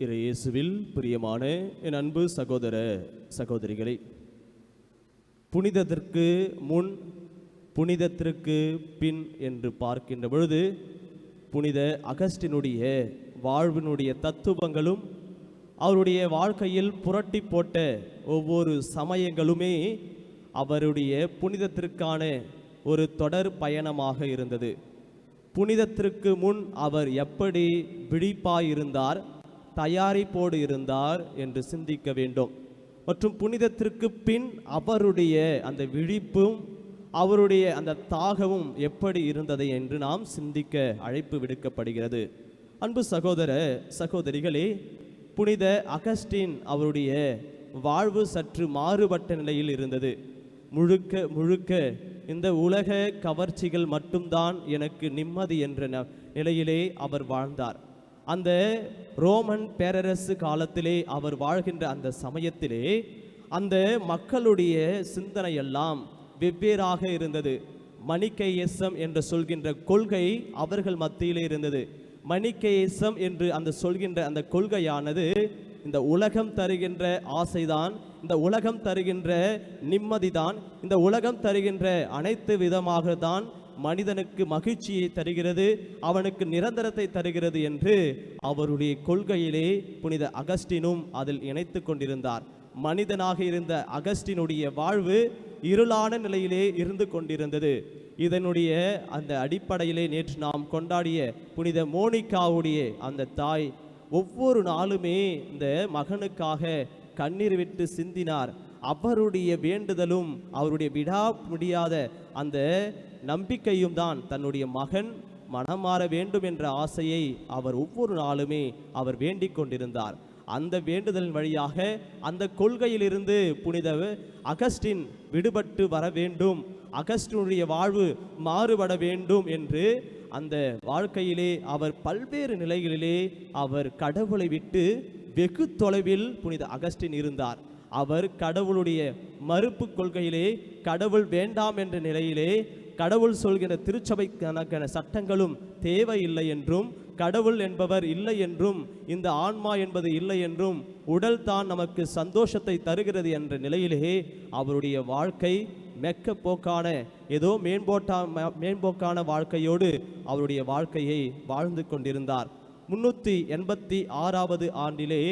இறையேசுவில் பிரியமான என் அன்பு சகோதர சகோதரிகளே புனிதத்திற்கு முன் புனிதத்திற்கு பின் என்று பார்க்கின்ற பொழுது புனித அகஸ்டினுடைய வாழ்வினுடைய தத்துவங்களும் அவருடைய வாழ்க்கையில் புரட்டி போட்ட ஒவ்வொரு சமயங்களுமே அவருடைய புனிதத்திற்கான ஒரு தொடர் பயணமாக இருந்தது. புனிதத்திற்கு முன் அவர் எப்படி விழிப்பாயிருந்தார்? தயாரிப்போடு இருந்தார் என்று சிந்திக்க வேண்டும். மற்றும் புனிதத்திற்கு பின் அவருடைய அந்த விழிப்பும் அவருடைய அந்த தாகமும் எப்படி இருந்ததை என்று நாம் சிந்திக்க அழைப்பு விடுக்கப்படுகிறது. அன்பு சகோதர சகோதரிகளே புனித அகஸ்டின் அவருடைய வாழ்வு சற்று மாறுபட்ட நிலையில் இருந்தது. முழுக்க முழுக்க இந்த உலக கவர்ச்சிகள் மட்டும்தான் எனக்கு நிம்மதி என்ற ந- நிலையிலே அவர் வாழ்ந்தார். அந்த ரோமன் பேரரசு காலத்திலே அவர் வாழ்கின்ற அந்த சமயத்திலே அந்த மக்களுடைய சிந்தனையெல்லாம் வெவ்வேறாக இருந்தது. மணிக்கையசம் என்று சொல்கின்ற கொள்கை அவர்கள் மத்தியிலே இருந்தது. மணிக்கையசம் என்று அந்த சொல்கின்ற அந்த கொள்கையானது இந்த உலகம் தருகின்ற ஆசைதான் இந்த உலகம் தருகின்ற நிம்மதிதான் இந்த உலகம் தருகின்ற அனைத்து விதமாக தான் மனிதனுக்கு மகிழ்ச்சியை தருகிறது அவனுக்கு நிரந்தரத்தை தருகிறது என்று அவருடைய கொள்கையிலே புனித அகஸ்டினும் அதில் இணைத்து கொண்டிருந்தார். மனிதனாக இருந்த அகஸ்டினுடைய வாழ்வு இருளான நிலையிலே இருந்து கொண்டிருந்தது. இதனுடைய அந்த அடிப்படையிலே நேற்று நாம் கொண்டாடிய புனித மோனிகாவுடைய அந்த தாய் ஒவ்வொரு நாளுமே இந்த மகனுக்காக கண்ணீர் விட்டு சிந்தினார். அவருடைய வேண்டுதலும் அவருடைய விடா முடியாத அந்த நம்பிக்கையும் தான் தன்னுடைய மகன் மனம் மாற வேண்டும் என்ற ஆசையை அவர் ஒவ்வொரு நாளுமே அவர் வேண்டிக் கொண்டிருந்தார். அந்த வேண்டுதலின் வழியாக அந்த கொள்கையிலிருந்து புனித அகஸ்டின் விடுபட்டு வர வேண்டும். அகஸ்டினுடைய வாழ்வு மாறுபட வேண்டும் என்று அந்த வாழ்க்கையிலே அவர் பல்வேறு நிலைகளிலே அவர் கடவுளை விட்டு வெகு தொலைவில் புனித அகஸ்டின் இருந்தார். அவர் கடவுளுடைய மறுப்பு கொள்கையிலே கடவுள் வேண்டாம் என்ற நிலையிலே கடவுள் சொல்கிற திருச்சபைக்கான சட்டங்களும் தேவையில்லை என்றும் கடவுள் என்பவர் இல்லை என்றும் இந்த ஆன்மா என்பது இல்லை என்றும் உடல் தான் நமக்கு சந்தோஷத்தை தருகிறது என்ற நிலையிலேயே அவருடைய வாழ்க்கை மெக்க போக்கான ஏதோ மேம்போட்டா மேம்போக்கான வாழ்க்கையோடு அவருடைய வாழ்க்கையை வாழ்ந்து கொண்டிருந்தார். முன்னூற்றி எண்பத்தி ஆறாவது ஆண்டிலே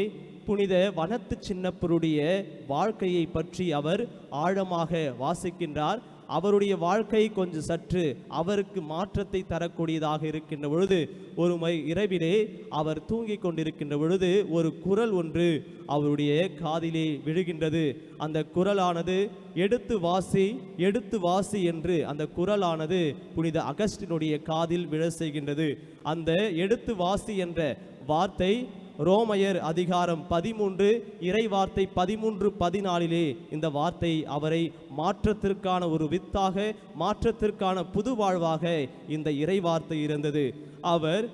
புனித வனத்து சின்னப்பருடைய வாழ்க்கையை பற்றி அவர் ஆழமாக வாசிக்கின்றார். அவருடைய வாழ்க்கை கொஞ்சம் சற்று அவருக்கு மாற்றத்தை தரக்கூடியதாக இருக்கின்ற பொழுது ஒரு மை இரவிலே அவர் தூங்கிக் கொண்டிருக்கின்ற பொழுது ஒரு குரல் ஒன்று அவருடைய காதிலே விழுகின்றது. அந்த குரலானது எடுத்து வாசி எடுத்து வாசி என்று அந்த குரலானது புனித அகஸ்டினுடைய காதில் விழ செய்கின்றது. அந்த எடுத்து வாசி என்ற வார்த்தை ரோமையர் அதிகாரம் பதிமூன்று இறை வார்த்தை பதிமூன்று பதினாலிலே இந்த வார்த்தை அவரை மாற்றத்திற்கான ஒரு வித்தாக மாற்றத்திற்கான புது வாழ்வாக இந்த இறை வார்த்தை இருந்தது. அவர்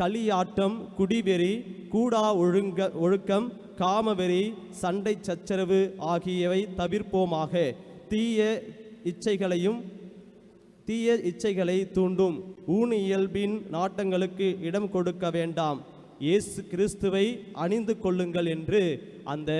களியாட்டம் குடிவெறி கூடா ஒழுங்க ஒழுக்கம் காமவெறி சண்டை சச்சரவு ஆகியவை தவிர்ப்போமாக. தீய இச்சைகளையும் தீய இச்சைகளை தூண்டும். ஊன் இயல்பின் நாட்டங்களுக்கு இடம் கொடுக்க வேண்டாம். இயேசு கிறிஸ்துவை அணிந்து கொள்ளுங்கள் என்று அந்த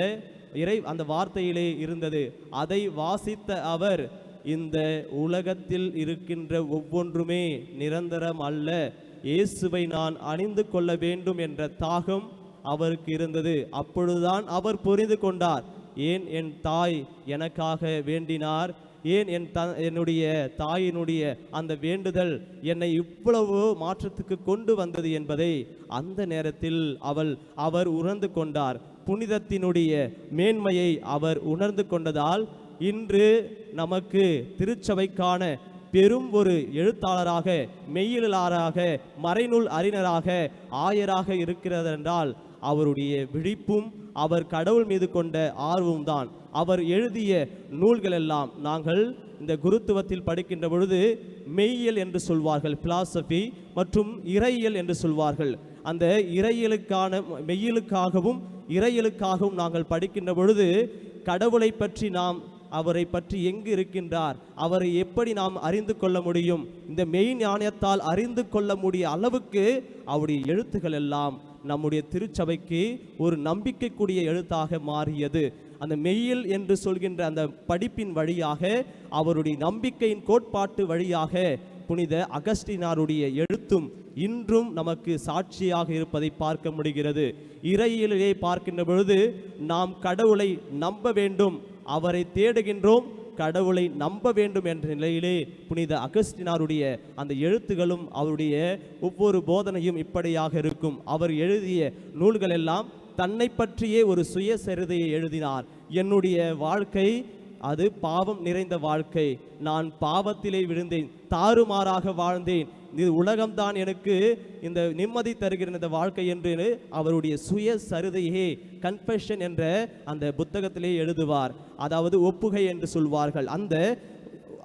இறை அந்த வார்த்தையிலே இருந்தது. அதை வாசித்த அவர் இந்த உலகத்தில் இருக்கின்ற ஒவ்வொன்றுமே நிரந்தரம் அல்ல. இயேசுவை நான் அணிந்து கொள்ள வேண்டும் என்ற தாகம் அவருக்கு இருந்தது. அப்பொழுதுதான் அவர் புரிந்து கொண்டார். ஏன் என் தாய் எனக்காக வேண்டினார்? ஏன் என் த என்னுடைய தாயினுடைய அந்த வேண்டுதல் என்னை இவ்வளவு மாற்றத்துக்கு கொண்டு வந்தது என்பதை அந்த நேரத்தில் அவள் அவர் உணர்ந்து கொண்டார். புனிதத்தினுடைய மேன்மையை அவர் உணர்ந்து கொண்டதால் இன்று நமக்கு திருச்சபைக்கான பெரும் ஒரு எழுத்தாளராக மெய்யியலாளராக மறைநூல் அறிஞராக ஆயராக இருக்கிறதென்றால் அவருடைய விழிப்பும் அவர் கடவுள் மீது கொண்ட ஆர்வம் தான் அவர் எழுதிய நூல்கள் எல்லாம் நாங்கள் இந்த குருத்துவத்தில் படிக்கின்ற பொழுது மெய்யியல் என்று சொல்வார்கள் பிலாசபி மற்றும் இறையியல் என்று சொல்வார்கள். அந்த இறையியலுக்கான மெய்யியலுக்காகவும் இறையியலுக்காகவும் நாங்கள் படிக்கின்ற பொழுது கடவுளை பற்றி நாம் அவரை பற்றி எங்கு இருக்கின்றார் அவரை எப்படி நாம் அறிந்து கொள்ள முடியும் இந்த மெய் ஞானத்தால் அறிந்து கொள்ள முடிய அளவுக்கு அவருடைய எழுத்துக்கள் எல்லாம் நம்முடைய திருச்சபைக்கு ஒரு நம்பிக்கைக்குரிய எழுத்தாக மாறியது. அந்த மெய்யில் என்று சொல்கின்ற அந்த படிப்பின் வழியாக அவருடைய நம்பிக்கையின் கோட்பாட்டு வழியாக புனித அகஸ்டினாருடைய எழுத்தும் இன்றும் நமக்கு சாட்சியாக இருப்பதை பார்க்க முடிகிறது. இறையிலே பார்க்கின்ற பொழுது நாம் கடவுளை நம்ப வேண்டும் அவரை தேடுகின்றோம் கடவுளை நம்ப வேண்டும் என்ற நிலையிலே புனித அகஸ்டினாருடைய அந்த எழுத்துகளும் அவருடைய ஒவ்வொரு போதனையும் இப்படியாக இருக்கும். அவர் எழுதிய நூல்கள் எல்லாம் தன்னை பற்றியே ஒரு சுயசரிதையை எழுதினார். என்னுடைய வாழ்க்கை அது பாவம் நிறைந்த வாழ்க்கை. நான் பாவத்திலே விழுந்தேன் தாறுமாறாக வாழ்ந்தேன். இது உலகம்தான் எனக்கு இந்த நிம்மதி தருகிற இந்த வாழ்க்கை என்று அவருடைய சுய சரிதையே கன்ஃபெஷன் என்ற அந்த புத்தகத்திலே எழுதுவார். அதாவது ஒப்புகை என்று சொல்வார்கள். அந்த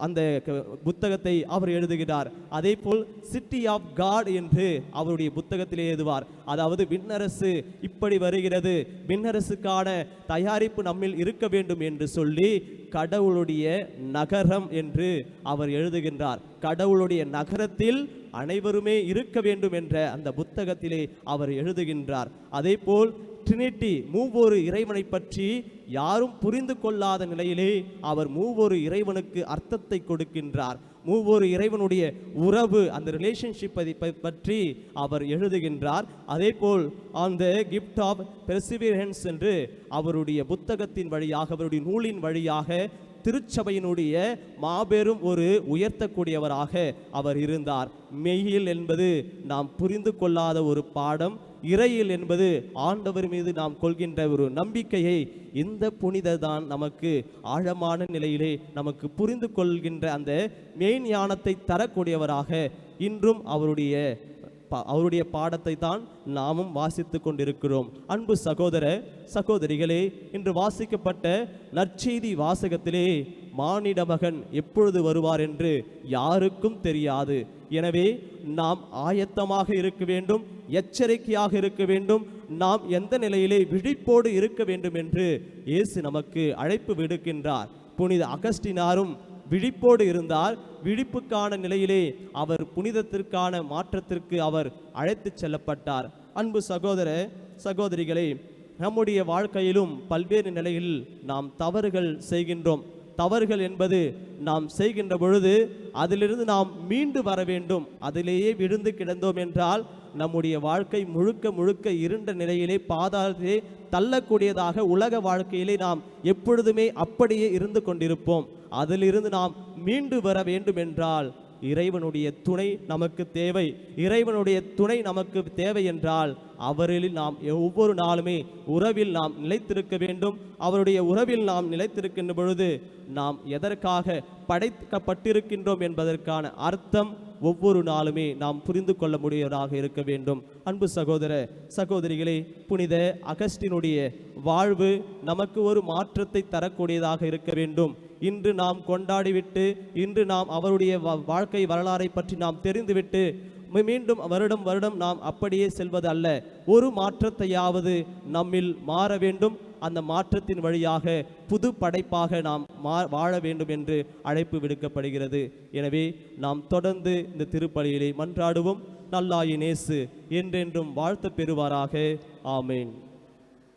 அந்த க- புத்தகத்தை அவர் எழுதுகிறார். அதே போல் சிட்டி ஆஃப் காட் என்று அவருடைய புத்தகத்திலே எழுதுவார். அதாவது விண்ணரசு இப்படி வருகிறது. விண்ணரசுக்கான தயாரிப்பு நம்மில் இருக்க வேண்டும் என்று சொல்லி கடவுளுடைய நகரம் என்று அவர் எழுதுகின்றார். கடவுளுடைய நகரத்தில் அனைவருமே இருக்க வேண்டும் என்ற அந்த புத்தகத்திலே அவர் எழுதுகின்றார். அதே போல் ட்ரினிட்டி மூவொரு இறைவனை பற்றி யாரும் புரிந்து கொள்ளாத நிலையிலே அவர் மூவொரு இறைவனுக்கு அர்த்தத்தை கொடுக்கின்றார். மூவொரு இறைவனுடைய உறவு அந்த ரிலேஷன்ஷிப் பற்றி அவர் எழுதுகின்றார். அதே போல் அந்த கிஃப்ட் ஆஃப் பெர்சிவியரன்ஸ் என்று அவருடைய புத்தகத்தின் வழியாக அவருடைய நூலின் வழியாக திருச்சபையினுடைய மாபெரும் ஒரு உயர்த்தக்கூடியவராக அவர் இருந்தார். மெய்யில் என்பது நாம் புரிந்து கொள்ளாத ஒரு பாடம் இறையில் என்பது ஆண்டவர் மீது நாம் கொள்கின்ற ஒரு நம்பிக்கையை இந்த புனித தான் நமக்கு ஆழமான நிலையிலே நமக்கு புரிந்து கொள்கின்ற அந்த மெயின் ஞானத்தை தரக்கூடியவராக இன்றும் அவருடைய பா- அவருடைய பாடத்தை தான் நாமும் வாசித்து கொண்டிருக்கிறோம். அன்பு சகோதர சகோதரிகளே இன்று வாசிக்கப்பட்ட நற்செய்தி வாசகத்திலே மானிட மகன் எப்பொழுது வருவார் என்று யாருக்கும் தெரியாது. எனவே நாம் ஆயத்தமாக இருக்க வேண்டும் எச்சரிக்கையாக இருக்க வேண்டும் நாம் எந்த நிலையிலே விழிப்போடு இருக்க வேண்டும் என்று இயேசு நமக்கு அழைப்பு விடுக்கின்றார். புனித அகஸ்டினாரும் விழிப்போடு இருந்தால் விழிப்புக்கான நிலையிலே அவர் புனிதத்திற்கான மாற்றத்திற்கு அவர் அழைத்துச் செல்லப்பட்டார். அன்பு சகோதர சகோதரிகளே நம்முடைய வாழ்க்கையிலும் பல்வேறு நிலையில் நாம் தவறுகள் செய்கின்றோம். தவறுகள் என்பது நாம் செய்கின்ற பொழுது அதிலிருந்து நாம் மீண்டு வர வேண்டும். அதிலேயே விழுந்து கிடந்தோம் என்றால் நம்முடைய வாழ்க்கை முழுக்க முழுக்க இருண்ட நிலையிலே பாதாளத்திலே தள்ளக்கூடியதாக உலக வாழ்க்கையிலே நாம் எப்பொழுதுமே அப்படியே இருந்து கொண்டிருப்போம். அதிலிருந்து நாம் மீண்டு வர வேண்டும் என்றால் இறைவனுடைய துணை நமக்கு தேவை. இறைவனுடைய துணை நமக்கு தேவை என்றால் அவரில் நாம் ஒவ்வொரு நாளுமே உறவில் நாம் நிலைத்திருக்க வேண்டும். அவருடைய உறவில் நாம் நிலைத்திருக்கின்ற பொழுது நாம் எதற்காக படைக்கப்பட்டிருக்கின்றோம் என்பதற்கான அர்த்தம் ஒவ்வொரு நாளுமே நாம் புரிந்து கொள்ள முடியவராக இருக்க வேண்டும். அன்பு சகோதர சகோதரிகளே புனித அகஸ்டினுடைய வாழ்வு நமக்கு ஒரு மாற்றத்தை தரக்கூடியதாக இருக்க வேண்டும். இன்று நாம் கொண்டாடிவிட்டு இன்று நாம் அவருடைய வா- வாழ்க்கை வரலாறை பற்றி நாம் தெரிந்துவிட்டு மீண்டும் வருடம் வருடம் நாம் அப்படியே செல்வது அல்ல. ஒரு மாற்றத்தையாவது நம்மில் மாற வேண்டும். அந்த மாற்றத்தின் வழியாக புது படைப்பாக நாம் மா வாழ வேண்டும் என்று அழைப்பு விடுக்கப்படுகிறது. எனவே நாம் தொடர்ந்து இந்த திருப்பலியிலே மன்றாடுவோம். நல்லாயினேசு என்றென்றும் வாழ்த்த பெறுவாராக. ஆமேன்.